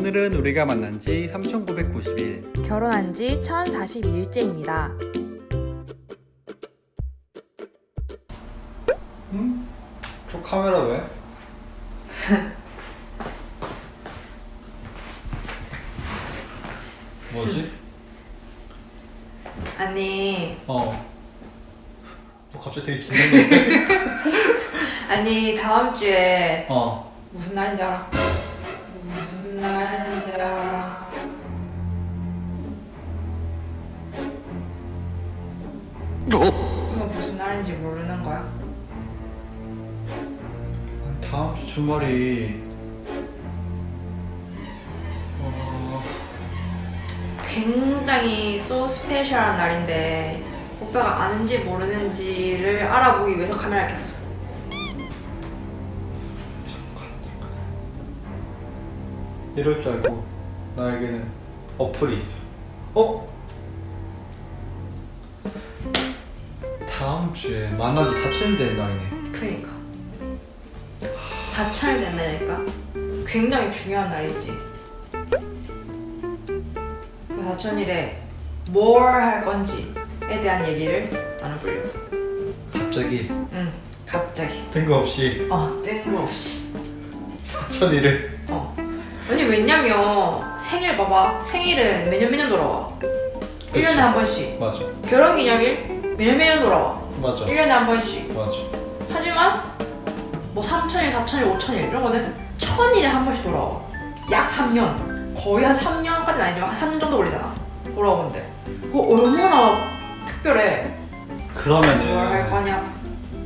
오늘은 우리가 만난 지 3990일. 결혼한 지 1042일째입니다. 응? 저 카메라 왜? 뭐지? 아니, 어. 뭐 갑자기 되게 긴장돼. 아니 다음 주에 어. 무슨 날인지 알아? 무슨 날인지 알아? 이거 무슨 날인지 모르는 거야? 다음 주 주말이 어... 굉장히 소 스페셜한 날인데 오빠가 아는지 모르는지를 알아보기 위해서 카메라 켰어. 이럴 줄 알고 나에게는 어플이 있어. 어? 다음 주에 4천일 되는 날이네. 그러니까. 4차를 된다니까 굉장히 중요한 날이지. 그 사천일에 뭘 할 건지에 대한 얘기를 나눠보려고. 갑자기? 응 갑자기. 뜬금없이? 어 뜬금없이. 4천일을? 어 아니 왜냐면 생일 봐봐 생일은 매년 매년 돌아와 1년에 한 번씩 맞아 결혼기념일 매년 매년 돌아와 맞아 1년에 한 번씩 맞아 하지만 뭐 3천일, 4천일, 5천일 이런 거는 천일에 한 번씩 돌아와. 약 3년. 거의 한 3년까지는 아니지만 한 3년 정도 걸리잖아. 돌아오는데. 그거 얼마나 특별해. 뭘 할 그러면은 거냐?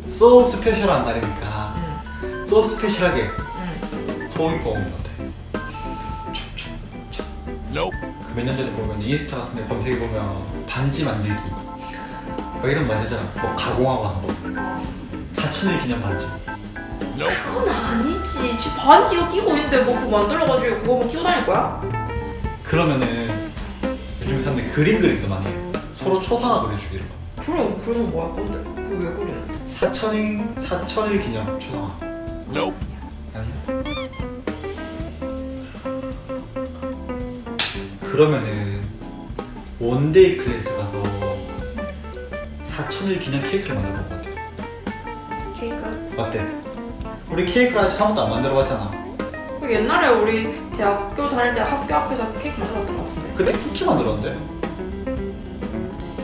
소 스페셜한 날이니까 응. 소 스페셜하게 응. 뽑은 것 같아 그 몇 년 전에 보면 인스타 같은 데 검색해 보면 반지 만들기 막 이런 말 하잖아 뭐 가공하고 하는 거 어. 4천일 기념 반지 그건 아니지. 지금 반지 이거 끼고 있는데 뭐 그거 만들어가지고 그거 뭐 끼고 다닐 거야? 그러면은 요즘 사람들 그림 그리기도 많이 해 서로 초상화 그려주기 이런 거 그럼 그러면 뭐 할 건데? 그거 왜 그러는데? 4천일 4천일 기념 초상화 아니야? 그러면은 원데이 클래스 가서 4천일 기념 케이크를 만들어 볼것 같아 케이크? 어때? 우리 케이크를 아직 한 번도 안 만들어 봤잖아 그 옛날에 우리 대학교 다닐 때 학교 앞에서 케이크 만들었던 것 같은데. 그때 쿠키 만들었는데?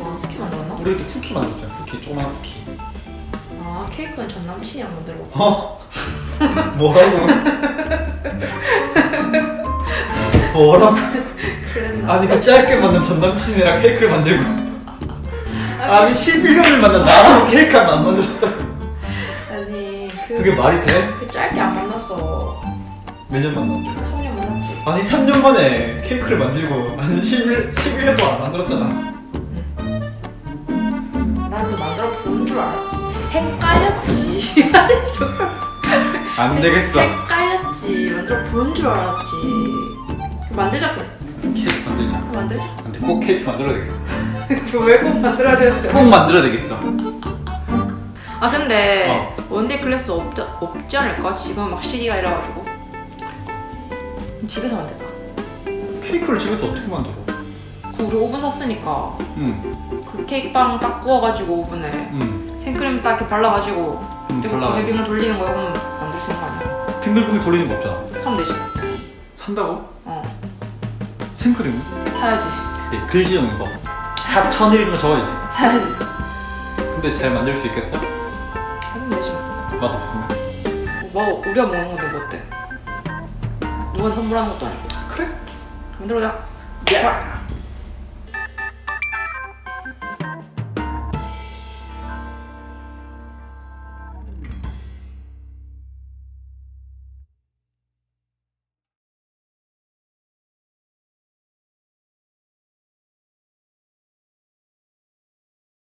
아, 쿠키 만들었나? 우리 그때 쿠키 만들었잖아 쿠키 조그만 쿠키 아, 케이크는 전 남친이랑 만들고. 어? 뭐라고? 뭐라고? 아니 그 짧게 만든 전 남친이랑 케이크를 만들고. 아니 11년을 만난 나랑 케이크를 안 만들었다. 아니 그, 그게 말이 돼? 그 짧게 안 만났어. 몇 년 만났는데? 3년 만났지. 아니 3년 만에 케이크를 만들고 아니 11, 11년 동안 안 만들었잖아. 난 또 만들어 본 줄 알았지. 헷갈렸지. 안 되겠어. 헷갈렸지. 만들어 본 줄 알았지. 만들자 그래 케이크 만들자. 만들자 근데 꼭 케이크 만들어야 되겠어. 왜꼭 만들어야 되는데? 꼭 만들어야 되겠어. 아 근데 어. 원데이 클래스 없지, 없지 않을까? 지금 막 시기가 이래가지고. 집에서 만들까? 케이크를 집에서 어떻게 만들어? 그 우리 오븐 샀으니까. 응, 그 케이크 빵 딱 구워가지고 오븐에. 응, 생크림 딱 이렇게 발라가지고. 응 발라 빙글빙글 돌리는 거 이러면 만들 수 있는 거 아니야? 빙글빙글 돌리는 거 없잖아. 사면 되지 산다고? 어 생크림은? 사야지. 네, 글씨 적는 거. 4천일 이런 거 적어야지. 사야지. 근데 잘 만들 수 있겠어? 하면 되지 맛 없으면. 뭐 우리가 먹는 건데 뭐 어때? 누가 선물한 것도 아니고. 그래? 만들어자. 야.